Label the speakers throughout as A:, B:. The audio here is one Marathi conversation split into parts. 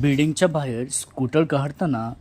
A: बिल्डिंगच्या बाहेर स्कूटर काढताना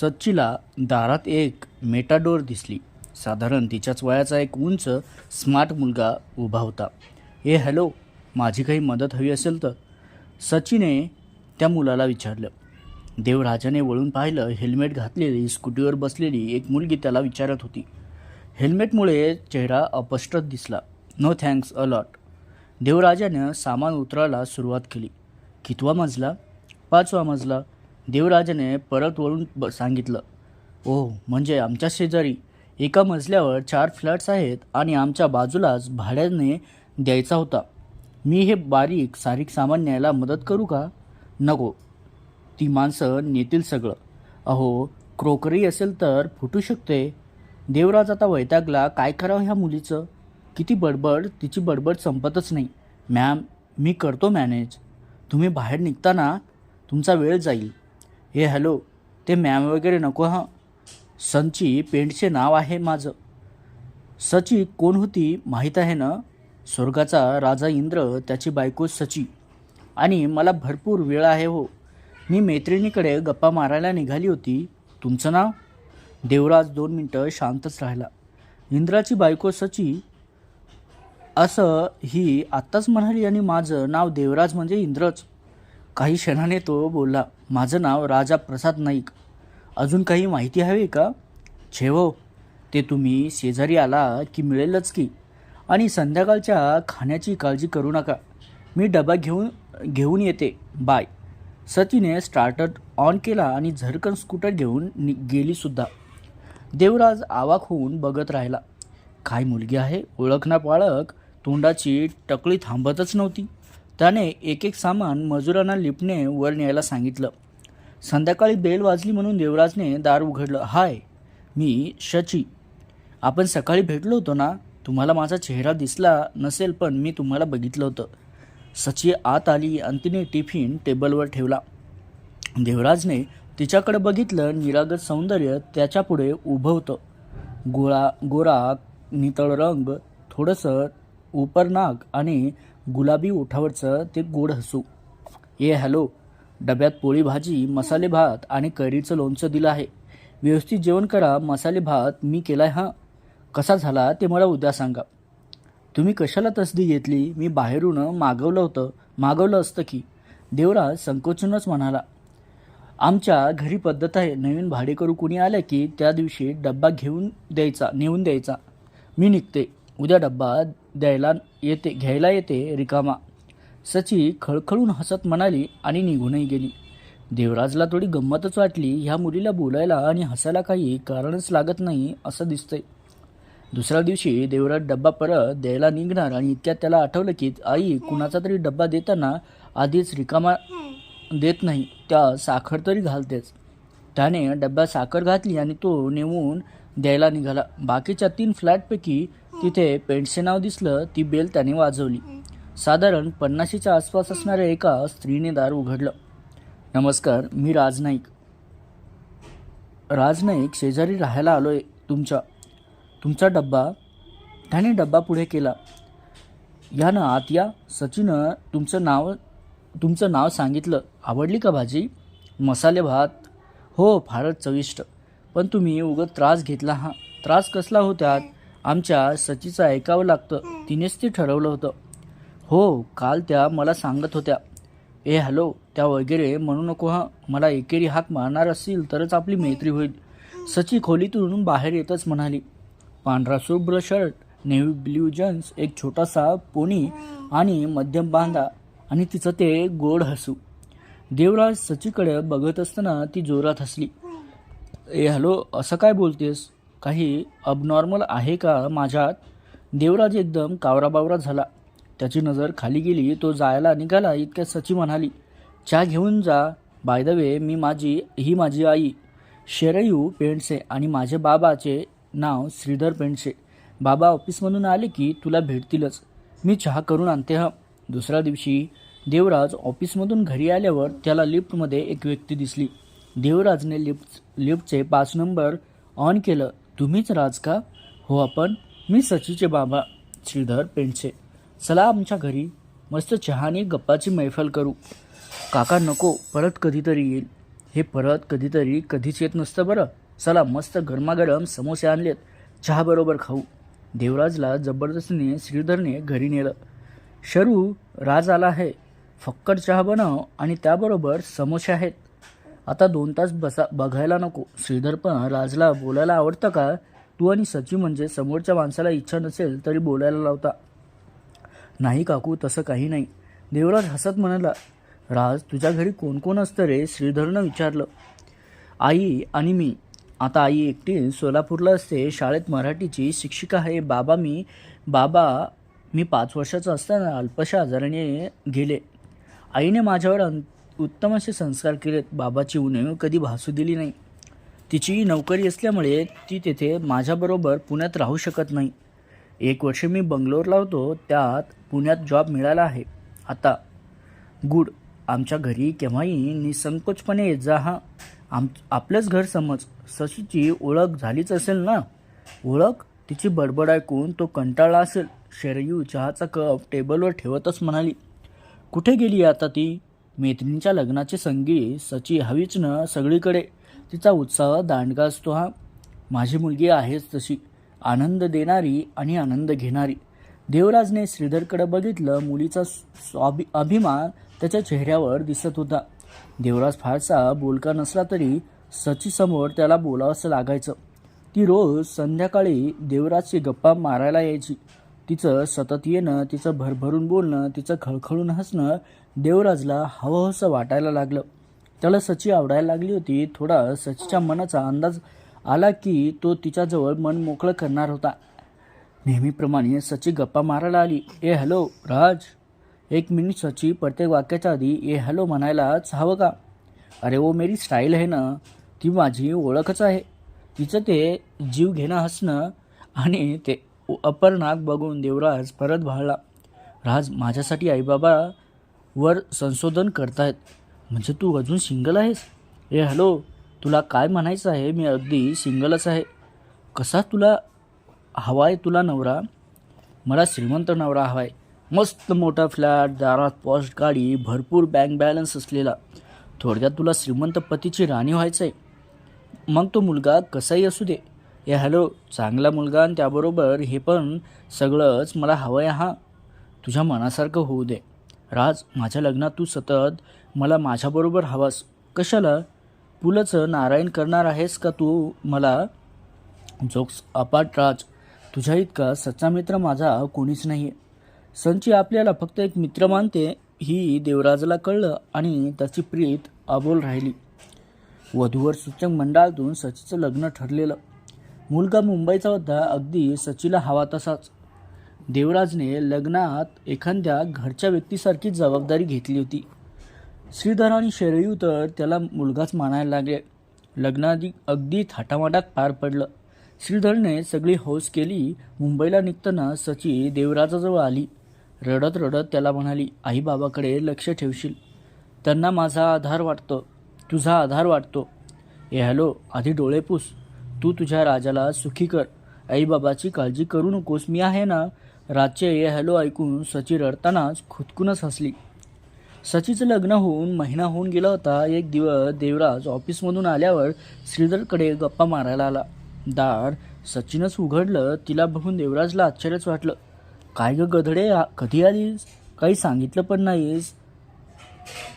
A: सच्चीला दारात एक मेटाडोर दिसली. साधारण तिच्याच वयाचा एक उंच स्मार्ट मुलगा उभा होता. ए हॅलो माझी काही मदत हवी असेल तर? सचिने त्या मुलाला विचारलं. देवराजाने वळून पाहिलं हेल्मेट घातलेली स्कूटीवर बसलेली एक मुलगी त्याला विचारत होती. हेल्मेटमुळे चेहरा अपष्ट दिसला. नो थँक्स अलॉट देवराजानं सामान उतरायला सुरुवात केली. कितवा मजला? पाचवा मजला देवराजाने परत वळून ब सांगितलं ओ म्हणजे आमच्या शेजारी एका मजल्यावर चार फ्लॅट्स आहेत आणि आमच्या बाजूलाच भाड्याने द्यायचा होता. मी हे बारीक सारीक सामान न्यायला मदत करू का? नको. ती माणसं नेतील सगळं. अहो क्रोकरी असेल तर फुटू शकते. देवराज आता वैतागला काय करावं ह्या मुलीचं? किती बडबड तिची बडबड संपतच नाही. मॅम मी करतो मॅनेज. तुम्ही बाहेर निघताना तुमचा वेळ जाईल. हे हॅलो ते मॅम वगैरे नको हां? संची पेंटचे नाव आहे माझं. सची कोण होती माहीत आहे ना? स्वर्गाचा राजा इंद्र त्याची बायको सची. आणि मला भरपूर वेळ आहे हो. मी मैत्रिणीकडे गप्पा मारायला निघाली होती. तुमचं नाव? देवराज दोन मिनटं शांतच राहिला. इंद्राची बायको सची? असं ही आत्ताच म्हणाली आणि माझं नाव देवराज म्हणजे इंद्रच. काही क्षणाने तो बोलला माझं नाव राजा प्रसाद नाईक. अजून काही माहिती हवी का? छेवो हो. ते तुम्ही शेजारी आला की मिळेलच की. आणि संध्याकाळच्या खाण्याची काळजी करू नका. मी डबा घेऊन घेऊन येते. बाय. सतीने स्टार्टर ऑन केला आणि झरकन स्कूटर घेऊन नि गेलीसुद्धा देवराज आवाक होऊन बघत राहिला. काय मुलगी आहे? ओळख ना पाळक तोंडाची टकळी थांबतच नव्हती. त्याने एक एक सामान मजुरांना लिपणे वर न्यायला सांगितलं. संध्याकाळी बेल वाजली म्हणून देवराजने दार उघडलं. हाय मी शची. आपण सकाळी भेटलो होतो ना? तुम्हाला माझा चेहरा दिसला नसेल पण मी तुम्हाला बघितलं होतं. सची आत आली आणि तिने टिफिन टेबलवर ठेवला. देवराजने तिच्याकडे बघितलं निरागत सौंदर्य त्याच्यापुढे उभं होतं गोळा गोरा नितळ रंग थोडंसं उपरनाक आणि गुलाबी ओठावरचं ते गोड हसू. ए हॅलो. डब्यात पोळी भाजी मसाले भात आणि कैरीचं लोणचं दिलं आहे. व्यवस्थित जेवण करा मसाले भात मी केला आहे हां. कसा झाला ते मला उद्या सांगा. तुम्ही कशाला तसदी घेतली? मी बाहेरून मागवलं होतं. मागवलं असतं की. देवराज संकोचूनच म्हणाला. आमच्या घरी पद्धत आहे. नवीन भाडेकरू कुणी आलं की त्या दिवशी डब्बा घेऊन द्यायचा नेऊन द्यायचा. मी निघते. उद्या डब्बा द्यायला येते घ्यायला येते रिकामा. सची खळखळून हसत म्हणाली आणि निघूनही गेली. देवराजला थोडी गंमतच वाटली ह्या मुलीला बोलायला आणि हसायला काही कारणच लागत नाही असं दिसतंय. दुसऱ्या दिवशी देवराज डब्बा परत द्यायला निघणार आणि इतक्यात त्याला आठवलं की आई कुणाचा तरी डब्बा देताना आधीच रिकामा देत नाही त्या साखर तरी घालतेच. त्याने डब्यात साखर घातली आणि तो नेऊन द्यायला निघाला. बाकीच्या तीन फ्लॅटपैकी तिथे पेंटचे नाव दिसलं ती बेल त्याने वाजवली. साधारण पन्नाशीच्या आसपास असणाऱ्या एका स्त्रीने दार उघडलं. नमस्कार मी राज नाईक. राज नाईक शेजारी राहायला आलोय तुमच्या. तुमचा डब्बा त्याने डब्बा पुढे केला. या ना आत या. सचिनं तुमचं नाव तुमचं नाव सांगितलं. आवडली का भाजी? मसाले भात. हो फारच चविष्ट. पण तुम्ही उगत त्रास घेतला हा. त्रास कसला हो त्यात? आमच्या सचीचं ऐकावं लागतं. तिनेच ते ठरवलं होतं. हो काल त्या मला सांगत होत्या. ए हॅलो त्या वगैरे म्हणू नको हां. मला एकेरी हाक मारणार असतील तरच आपली मैत्री होईल. सची खोलीतून बाहेर येतच म्हणाली. पांढरा शुभ्र शर्ट नेव्ही ब्ल्यू जन्स एक छोटासा पोनी आणि मध्यम बांधा आणि तिचं ते गोड हसू. देवराज सचीकडे बघत असताना ती जोरात हसली. ए हॅलो असं काय बोलतेस? काही अबनॉर्मल आहे का माझ्यात? देवराज एकदम कावराबावरा झाला. त्याची नजर खाली गेली तो जायला निघाला इतक्या सची म्हणाली चहा घेऊन जा. बाय द वे मी माझी ही माझी आई शेरयू पेंडसे आणि माझे बाबाचे नाव श्रीधर पेंडसे. बाबा ऑफिसमधून आले की तुला भेटतीलच. मी चहा करून आणते हा. दुसऱ्या दिवशी देवराज ऑफिसमधून घरी आल्यावर त्याला लिफ्टमध्ये एक व्यक्ती दिसली. देवराजने लिफ्ट लिफ्टचे पाच नंबर ऑन केलं. तुम्हीच राज का? हो आपण मी सचीचे बाबा श्रीधर पेंडसे. चला आमच्या घरी. मस्त चहाने गप्पाची मैफल करू. काका नको परत कधीतरी येईल. हे परत कधीतरी कधीच येत नसतं बरं. चला मस्त गरमागरम समोसे आणलेत. चहाबरोबर खाऊ. देवराजला जबरदस्तीने श्रीधरने घरी नेलं. शरू राज आला आहे. फक्कड चहा बनव आणि त्याबरोबर समोसे आहेत. आता दोन तास बसा बघायला नको. श्रीधर पण राजला बोलायला आवडतं का? तू आणि सचिव म्हणजे समोरच्या माणसाला इच्छा नसेल तरी बोलायला लावता. नाही काकू तसं काही नाही. देवराज हसत म्हणाला राज तुझ्या घरी कोण कोण असतं रे? श्रीधरनं विचारलं. आई आणि मी. आता आई एकटी सोलापूरला असते. शाळेत मराठीची शिक्षिका आहे. बाबा मी बाबा मी पाच वर्षाचा असताना अल्पशा आजाराने गेले. आईने माझ्यावर अं उत्तम असे संस्कार केलेत बाबाची उणीव कधी भासू दिली नाही. तिची नोकरी असल्यामुळे ती तेथे माझ्याबरोबर पुण्यात राहू शकत नाही. एक वर्ष मी बंगलोरला होतो त्यात पुण्यात जॉब मिळाला आहे. आता गुड आमच्या घरी केव्हाही निसंकोचपणे जा हा. आम आपलंच घर समज. सशीची ओळख झालीच असेल ना? ओळख? तिची बडबड ऐकून तो कंटाळला असेल. शरयू चहाचा कप टेबलवर ठेवतच म्हणाली कुठे गेली आता ती? मैत्रिणीच्या लग्नाचे संगी सची हवीच ना सगळीकडे. तिचा उत्साह दांडगा असतो हा. माझी मुलगी आहेच तशी. आनंद देणारी आणि आनंद घेणारी. देवराजने श्रीधरकडे बघितलं मुलीचा स्वाभि अभिमान त्याच्या चेहऱ्यावर दिसत होता. देवराज फारसा बोलका नसला तरी सचीसमोर त्याला बोलावंसं लागायचं. ती रोज संध्याकाळी देवराजची गप्पा मारायला यायची. तिचं सतत येणं तिचं भरभरून बोलणं तिचं खळखळून हसणं देवराजला हवंहसं वाटायला लागलं. त्याला सची आवडायला लागली होती. थोडा सचीच्या मनाचा अंदाज आला की तो तिच्याजवळ मन मोकळं करणार होता. नेहमीप्रमाणे सची गप्पा मारायला आली. ए हॅलो राज. एक मिनिट सची. प्रत्येक वाक्याच्या आधी ए हॅलो म्हणायलाच हवं का? अरे ओ मेरी स्टाईल आहे ना. ती माझी ओळखच आहे. तिचं ते जीव घेणं हसणं आणि ते अपर्णाक बघून देवराज परत भाळला राज माझ्यासाठी आईबाबा वर संशोधन करतायत. म्हणजे तू अजून सिंगल आहेस? ए हॅलो तुला काय म्हणायचं आहे? मी अगदी सिंगलच आहे. कसा तुला हवा आहे तुला नवरा? मला श्रीमंत नवरा हवा आहे मस्त मोठा फ्लॅट दारात पॉस्ट गाडी भरपूर बँक बॅलन्स असलेला. थोडक्यात तुला श्रीमंत पतीची राणी व्हायचं आहे मग तो मुलगा कसाही असू दे. ए हॅलो चांगला मुलगा आणि त्याबरोबर हे पण सगळंच मला हवं आहे हा. तुझ्या मनासारखं होऊ दे. राज माझ्या लग्नात तू सतत मला माझ्याबरोबर हवास. कशाला? पुलंचं नारायण करणार आहेस का तू मला? जोक्स अपाट राज. तुझ्या इतका सच्चा मित्र माझा कोणीच नाही. आहे संची आपल्याला फक्त एक मित्र मानते ही देवराजला कळलं आणि त्याची प्रीत अबोल राहिली. वधूवर सूचक मंडळातून सचीचं लग्न ठरलेलं. मुलगा मुंबईचा होता अगदी सचीला हवा तसाच. देवराजने लग्नात एखाद्या घरच्या व्यक्तीसारखी जबाबदारी घेतली होती. श्रीधर आणि शेरयू तर त्याला मुलगाच मानायला लागले. लग्नाआधी अगदी थाटामाटात पार पडलं. श्रीधरने सगळी हौस केली मुंबईला निघताना सची देवराजाजवळ आली. रडत रडत त्याला म्हणाली आई बाबाकडे लक्ष ठेवशील. त्यांना माझा आधार वाटतो. तुझा आधार वाटतो. ए हॅलो आधी डोळे पूस. तू तुझ्या राजाला सुखी कर. आईबाबाची काळजी करू नकोस. मी आहे ना? राजचे ए हॅलो ऐकून सची रडतानाच खुदकूनच हसली. सचीचं लग्न होऊन महिना होऊन गेला होता. एक दिवस देवराज ऑफिसमधून आल्यावर श्रीधरकडे गप्पा मारायला आला. दार सचिनच उघडलं. तिला बघून देवराजला आश्चर्यच वाटलं. काय गं गधडे? कधी आलीस? काही सांगितलं पण नाहीस.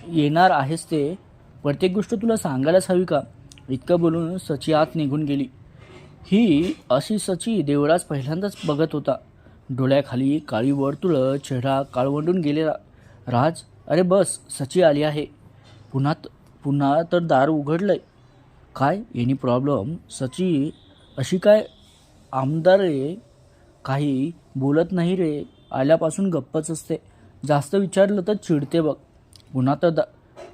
A: येणार आहेस ते. प्रत्येक गोष्ट तुला सांगायलाच हवी का? इतकं बोलून सची आत निघून गेली. ही अशी सची देवराज पहिल्यांदाच बघत होता. डोळ्याखाली काळी वर्तुळं चेहरा काळवंडून गेलेला. राज अरे बस सची आली आहे. पुन्हा त- पुन्हा तर दार उघडलंय. काय? Any problem? सची अशी काय आमदार रे? काही बोलत नाही रे. आल्यापासून गप्पच असते. जास्त विचारलं तर चिडते बघ. पुन्हा तर दा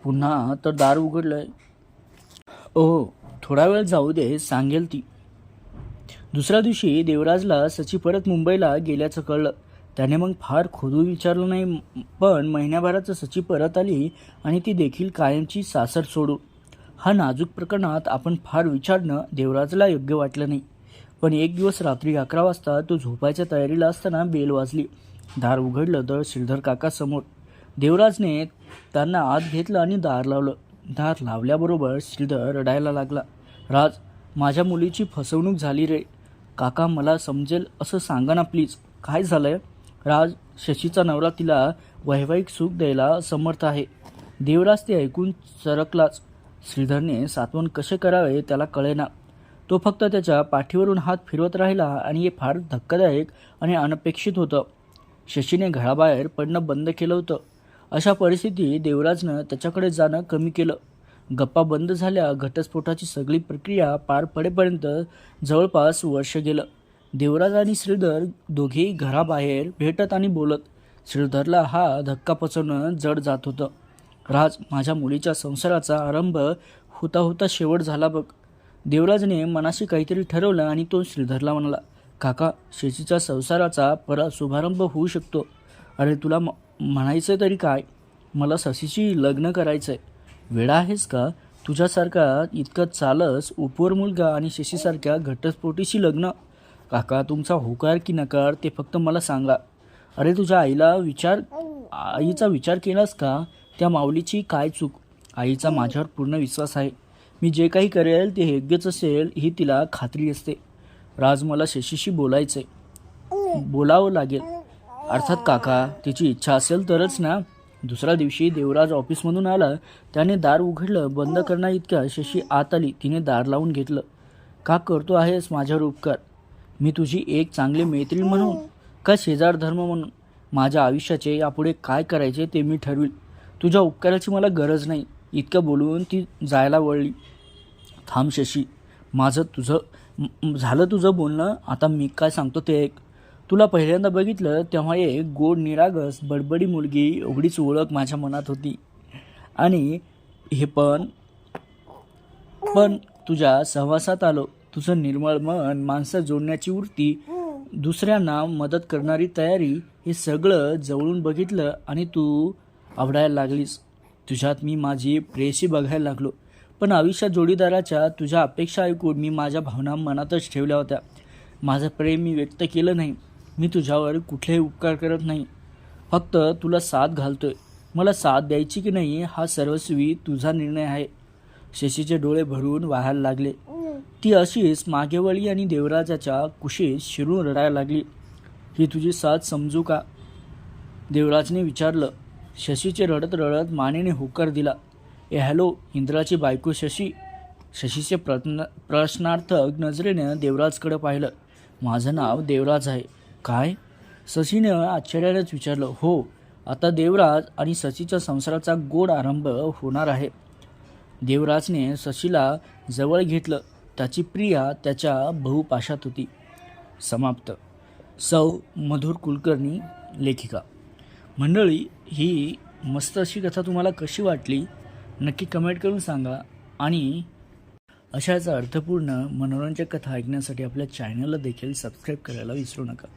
A: पुन्हा तर दार उघडलं आहे ओ थोडा वेळ जाऊ दे सांगेल ती. दुसऱ्या दिवशी देवराजला सची परत मुंबईला गेल्याचं कळलं. त्याने मग फार खोदून विचारलं नाही पण महिन्याभराचं सची परत आली आणि ती देखील कायमची सासर सोडू हा नाजूक प्रकरणात आपण फार विचारणं देवराजला योग्य वाटलं नाही. पण एक दिवस रात्री अकरा वाजता तो झोपायच्या तयारीला असताना बेल वाजली. दार उघडलं तर श्रीधर काका समोर देवराजने त्यांना आत घेतलं आणि दार लावलं. दार लावल्याबरोबर श्रीधर रडायला लागला. राज माझ्या मुलीची फसवणूक झाली रे. काका मला समजेल असं सांगा ना प्लीज. काय झालंय? राज शशीचा नवरा तिला वैवाहिक सुख द्यायला समर्थ आहे. देवराज ते ऐकून सरकलाच श्रीधरने सातवण कसे करावे त्याला कळेना. तो फक्त त्याच्या पाठीवरून हात फिरवत राहिला आणि हे फार धक्कादायक आणि अनपेक्षित होतं. शशीने घराबाहेर पडणं बंद केलं होतं. अशा परिस्थितीत देवराजनं त्याच्याकडे जाणं कमी केलं. गप्पा बंद झाल्या घटस्फोटाची सगळी प्रक्रिया पार पडेपर्यंत जवळपास वर्ष गेलं. देवराज आणि श्रीधर दोघेही घराबाहेर भेटत आणि बोलत. श्रीधरला हा धक्का पचवणं जड जात होतं. राज माझ्या मुलीच्या संसाराचा आरंभ होता होता शेवट झाला बघ. देवराजने मनाशी काहीतरी ठरवलं आणि तो श्रीधरला म्हणाला काका शेतीच्या संसाराचा परत शुभारंभ होऊ शकतो. अरे तुला म म्हणायचं तरी काय? मला ससीशी लग्न करायचं आहे वेळा आहेस का? तुझ्यासारखा इतकं चालस उपवर मुलगा आणि शशीसारख्या घटस्फोटीशी लग्न. काका तुमचा होकार की नकार ते फक्त मला सांगा. अरे तुझ्या आईला विचार आईचा विचार केलास का? त्या माऊलीची काय चूक? आईचा माझ्यावर पूर्ण विश्वास आहे. मी जे काही करेल ते योग्यच असेल ही तिला खात्री असते. राज मला शशीशी बोलायचं आहे बोलावं लागेल. अर्थात काका तिची इच्छा असेल तरच ना. दुसऱ्या दिवशी देवराज ऑफिसमधून आला त्याने दार उघडलं बंद करण्या इतक्या शशी आत आली तिने दार लावून घेतलं. का करतो आहेस माझ्यावर उपकार मी तुझी एक चांगली मैत्रीण म्हणून का शेजार धर्म म्हणून? माझ्या आयुष्याचे यापुढे काय करायचे ते मी ठरवील. तुझ्या उपकाराची मला गरज नाही. इतकं बोलून ती जायला वळली. थांब शशी माझं तुझं झालं तुझं बोलणं आता मी काय सांगतो ते एक तुला पहिल्यांदा बघितलं तेव्हा एक गोड निरागस बडबडी मुलगी एवढीच ओळख माझ्या मनात होती. आणि हे पण पण तुझ्या सहवासात आलो. तुझं निर्मळ मन माणसं जोडण्याची वृत्ती दुसऱ्यांना मदत करणारी तयारी हे सगळं जवळून बघितलं आणि तू आवडायला लागलीस. तुझ्यात मी माझी प्रेयशी बघायला लागलो. पण आयुष्यात जोडीदाराच्या तुझ्या अपेक्षा ऐकून मी माझ्या भावना मनातच ठेवल्या होत्या. माझं प्रेम मी व्यक्त केलं नाही. मी तुझ्यावर कुठलेही उपकार करत नाही. फक्त तुला साथ घालतोय. मला साथ द्यायची की नाही हा सर्वस्वी तुझा निर्णय आहे. शशीचे डोळे भरून वाहायला लागले. ती अशीच मागे वळली आणि देवराजाच्या कुशीत शिरून रडायला लागली. ही तुझी साथ समजू का? देवराजने विचारलं. शशीचे रडत रडत मानेने होकार दिला. ए हॅलो इंद्राची बायको शशी. शशीचे प्रश्न प्रश्नार्थक नजरेनं देवराजकडे पाहिलं. माझं नाव देवराज आहे. काय? शशीनं आश्चर्यानेच विचारलं हो आता देवराज आणि शशीच्या संसाराचा गोड आरंभ होणार आहे. देवराजने शशीला जवळ घेतलं. त्याची प्रिया त्याच्या बहुपाशात होती. समाप्त. सौ मधुर कुलकर्णी लेखिका. मंडळी ही मस्त अशी कथा तुम्हाला कशी वाटली? नक्की कमेंट करून सांगा. आणि अशाच अर्थपूर्ण मनोरंजक कथा ऐकण्यासाठी आपल्या चॅनलला देखील सबस्क्राईब करायला विसरू नका.